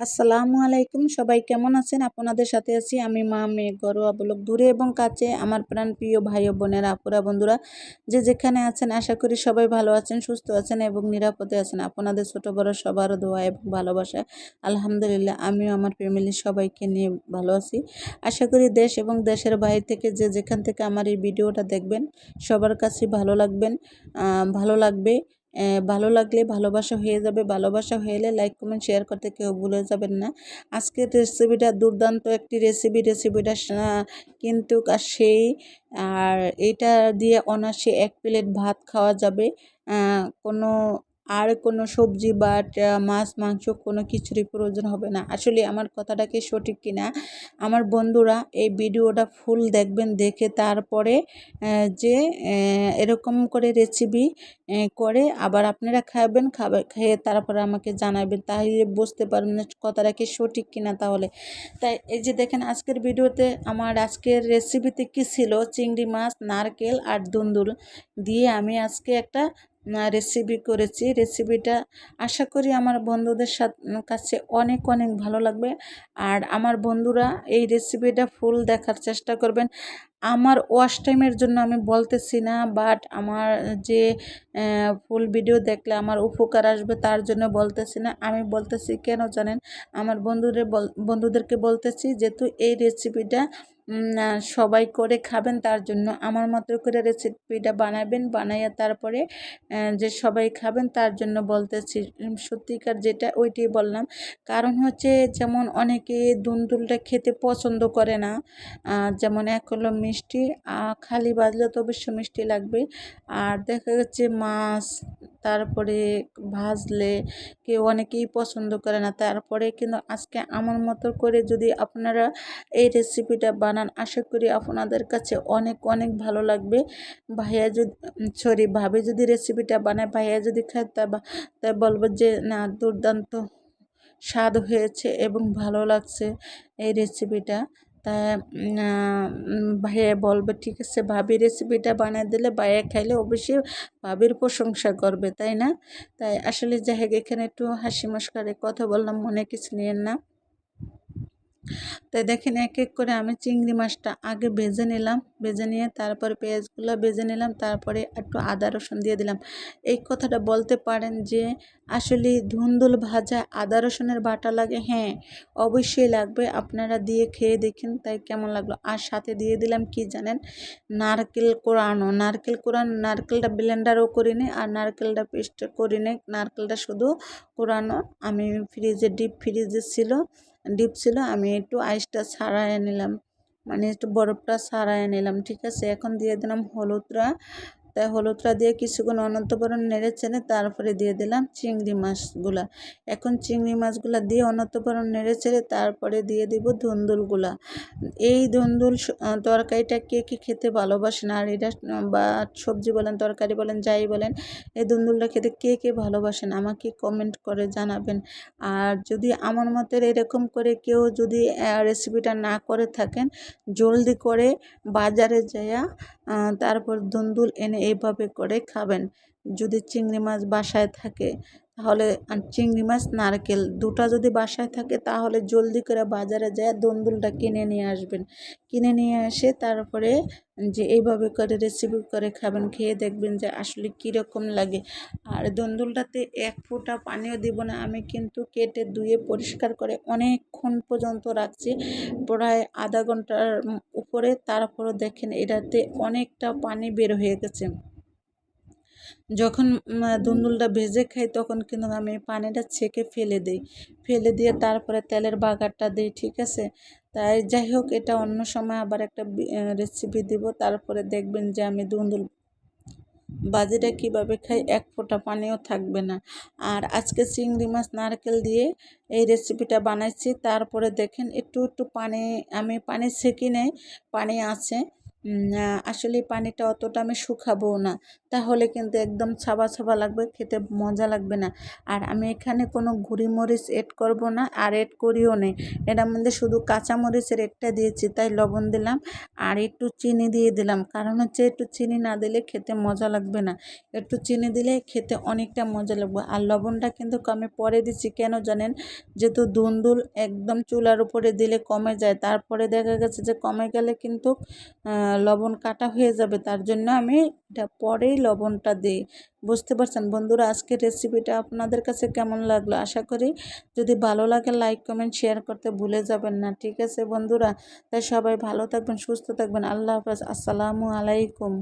আসসালামু আলাইকুম। সবাই কেমন আছেন? আপনাদের সাথে আছি আমি মা, মেয়ে, ঘরোয়া ব্লগ দূরে এবং কাছে আমার প্রাণ প্রিয় ভাই ও বোনেরা আপুরা, বন্ধুরা। যে যেখানে আছেন, আশা করি সবাই ভালো আছেন, সুস্থ আছেন এবং নিরাপদে আছেন। আপনাদের ছোট বড় সবার দোয়া এবং ভালোবাসা, আলহামদুলিল্লাহ, আমিও আমার ফ্যামিলির সবাইকে নিয়ে ভালো আছি। আশা করি দেশ এবং দেশের বাইরে থেকে যে যেখান থেকে আমার এই ভিডিওটা দেখবেন, সবার কাছে ভালো লাগবেন ভালো লাগবে। ভালো লাগলে ভালোবাসা হয়ে যাবে। ভালোবাসা এলে লাইক কমেন্ট শেয়ার করতে কেউ ভুলে যাবেন না। আজকের রেসিপিটা দুর্দান্ত একটি রেসিপি রেসিপিটা কিন্তু সেই, আর এটা দিয়ে অনাসে এক প্লেট ভাত খাওয়া যাবে। কোনো আর কোনো সবজি বা মাছ, মাংস কোনো কিছুরই প্রয়োজন হবে না। আসলে আমার কথাটা কি সঠিক কিনা আমার বন্ধুরা এই ভিডিওটা ফুল দেখবেন, দেখে তারপরে যে এরকম করে রেসিপি করে আবার আপনারা খাবেন, খাবে, খেয়ে তারপরে আমাকে জানাবেন, তাহলে বুঝতে পারবেন কথাটা কি সঠিক কিনা তাহলে। তাই এই যে দেখেন, আজকের ভিডিওতে আমার আজকের রেসিপিতে কী ছিল? চিংড়ি মাছ, নারকেল আর দুন্দুল। দিয়ে আমি আজকে একটা রেসিপি করেছি। রেসিপিটা আশা করি আমার বন্ধুদের কাছে অনেক অনেক ভালো লাগবে। আর আমার বন্ধুরা এই রেসিপিটা ফুল দেখার চেষ্টা করবেন। আমার ওয়াশ টাইমের জন্য আমি বলতেছি না বাট আমার যে ফুল ভিডিও দেখলে আমার উপকার আসবে তার জন্য বলতেছি না। আমি বলতেছি, কেন জানেন? আমার বন্ধুদের বন্ধুদেরকে বলতেছি যেহেতু এই রেসিপিটা সবাই করে খাবেন তার জন্য। আমার মতো করে রেসিপিটা বানাবেন, বানাইয়া তারপরে যে সবাই খাবেন তার জন্য বলতেছি। সত্যিকার যেটা ওইটাই বললাম। কারণ হচ্ছে, যেমন অনেকে দুন্দুলটা খেতে পছন্দ করে না যেমন এক হলো মিষ্টি খালি বাজলে তো অবশ্য মিষ্টি লাগবে। আর দেখা যাচ্ছে মাছ, তারপরে ভাজলে কেউ অনেকেই পছন্দ করে না। তারপরে কিন্তু আজকে আমার মতো করে যদি আপনারা এই রেসিপিটা বানান, আশা করি আপনাদের কাছে অনেক অনেক ভালো লাগবে। ভাইয়া যদি সরি ভাবে যদি রেসিপিটা বানায়, ভাইয়া যদি খায়, তা তাই বলব যে, না, দুর্দান্ত স্বাদ হয়েছে এবং ভালো লাগছে এই রেসিপিটা তা ভাইয়া বলবে, ঠিক আছে ভাবি রেসিপিটা বানিয়ে দিলে ভাইয়া খাইলে অবশ্যই ভাবির প্রশংসা করবে, তাই না? তাই আসলে যাই হোক, এখানে একটু হাসি মস্কারে কথা বললাম, মনে কিছু নিয়েন না। তাই দেখেন এক এক করে আমি চিংড়ি মাছটা আগে ভেজে নিলাম, ভেজে নিয়ে তারপরে পেঁয়াজগুলো ভেজে নিলাম, তারপরে একটু আদা রসুন দিয়ে দিলাম। এই কথাটা বলতে পারেন যে আসলে ধুন্দুল ভাজা আদা রসুনের বাটা লাগে? হ্যাঁ অবশ্যই লাগবে। আপনারা দিয়ে খেয়ে দেখেন তাই কেমন লাগল। আর সাথে দিয়ে দিলাম কি জানেন? নারকেল কোরানো। নারকেল কোরানো, নারকেলটা ব্লেন্ডারও করিনি আর নারকেলটা পেস্ট করিনি নারকেলটা শুধু কোরানো। আমি ফ্রিজে, ডিপ ফ্রিজে ছিল। ডিপ ছিল, আমি একটু আইসটা ছাড়াই নিলাম। মানে একটু বরফটা ছাড়াই নিলাম, ঠিক আছে? এখন দিয়ে দিলাম হলুদটা তাই হলুদটা দিয়ে কিছুক্ষণ অনন্তবরণ নেড়ে চেড়ে তারপরে দিয়ে দিলাম চিংড়ি মাছগুলা। এখন চিংড়ি মাছগুলা দিয়ে অনন্তবরণ নেড়ে চেড়ে তারপরে দিয়ে দিব ধুন্দুলগুলা। এই ধুন্দুল তরকারিটা কে কে খেতে ভালোবাসেন? আর এটা, বা সবজি বলেন, তরকারি বলেন, যাই বলেন, এই ধুন্দুলটা খেতে কে কে ভালোবাসেন? আমাকে কমেন্ট করে জানাবেন। আর যদি আমার মতের এরকম করে কেউ যদি রেসিপিটা না করে থাকেন, জলদি করে বাজারে যাইয়া তারপর ধুন্দুল এনে এইভাবে করে খাবেন। যদি চিংড়ি মাছ বাসায় থাকে তাহলে চিংড়ি মাছ, নারকেল দুটা যদি বাসায় থাকে তাহলে জলদি করে বাজারে যায় দন্দুলটা কিনে নিয়ে আসবেন। কিনে নিয়ে এসে তারপরে যে এইভাবে করে রেসিপি করে খাবেন, খেয়ে দেখবেন যে আসলে কীরকম লাগে। আর দন্দুলটাতে এক ফোঁটা পানিও দিব না, আমি কিন্তু কেটে ধুয়ে পরিষ্কার করে অনেকক্ষণ পর্যন্ত রাখছি। প্রায় আধা ঘণ্টার উপরে তারপরও দেখেন এটাতে অনেকটা পানি বের হয়ে গেছে। যখন দুন্দুলটা ভেজে খাই তখন কিন্তু আমি পানিটা ছেঁকে ফেলে দিই। ফেলে দিয়ে তারপরে তেলের বাগারটা দিই ঠিক আছে? তাই যাই হোক এটা অন্য সময় আবার একটা রেসিপি দিব। তারপরে দেখবেন যে আমি দুন্দুল বাজিটা কীভাবে খাই এক ফোঁটা পানিও থাকবে না। আর আজকে চিংড়ি মাছ নারকেল দিয়ে এই রেসিপিটা বানাইছি। তারপরে দেখেন একটু একটু পানি আমি পানি ছেঁকি নেই পানি আছে। আসলে পানিটা অতটা আমি শুকাবো না। তাহলে কিন্তু একদম ছাবা ছাবা লাগবে, খেতে মজা লাগবে না। আর আমি এখানে কোনো মরিচ এড করব না, আর এড করিও নেই এটার মধ্যে শুধু কাঁচা মরিচের এডটা দিয়েছি, তাই লবণ দিলাম। আর একটু চিনি দিয়ে দিলাম। কারণ হচ্ছে একটু চিনি না দিলে খেতে মজা লাগবে না। একটু চিনি দিলে খেতে অনেকটা মজা লাগবে। আর লবণটা কিন্তু আমি পরে দিচ্ছি। কেন জানেন? যেহেতু দুন্দুল একদম চুলার উপরে দিলে কমে যায়। তারপরে দেখা গেছে যে কমে গেলে কিন্তু লবণ কাটা হয়ে যাবে। তার জন্য আমি এটা পরেই লবণটা দিই। বুঝতে পারছেন? বন্ধুরা, আজকের রেসিপিটা আপনাদের কাছে কেমন লাগল? আশা করি যদি ভালো লাগে লাইক কমেন্ট শেয়ার করতে ভুলে যাবেন না। ঠিক আছে বন্ধুরা? তাই সবাই ভালো থাকবেন, সুস্থ থাকবেন। আল্লাহ হাফেজ। আসসালামু আলাইকুম।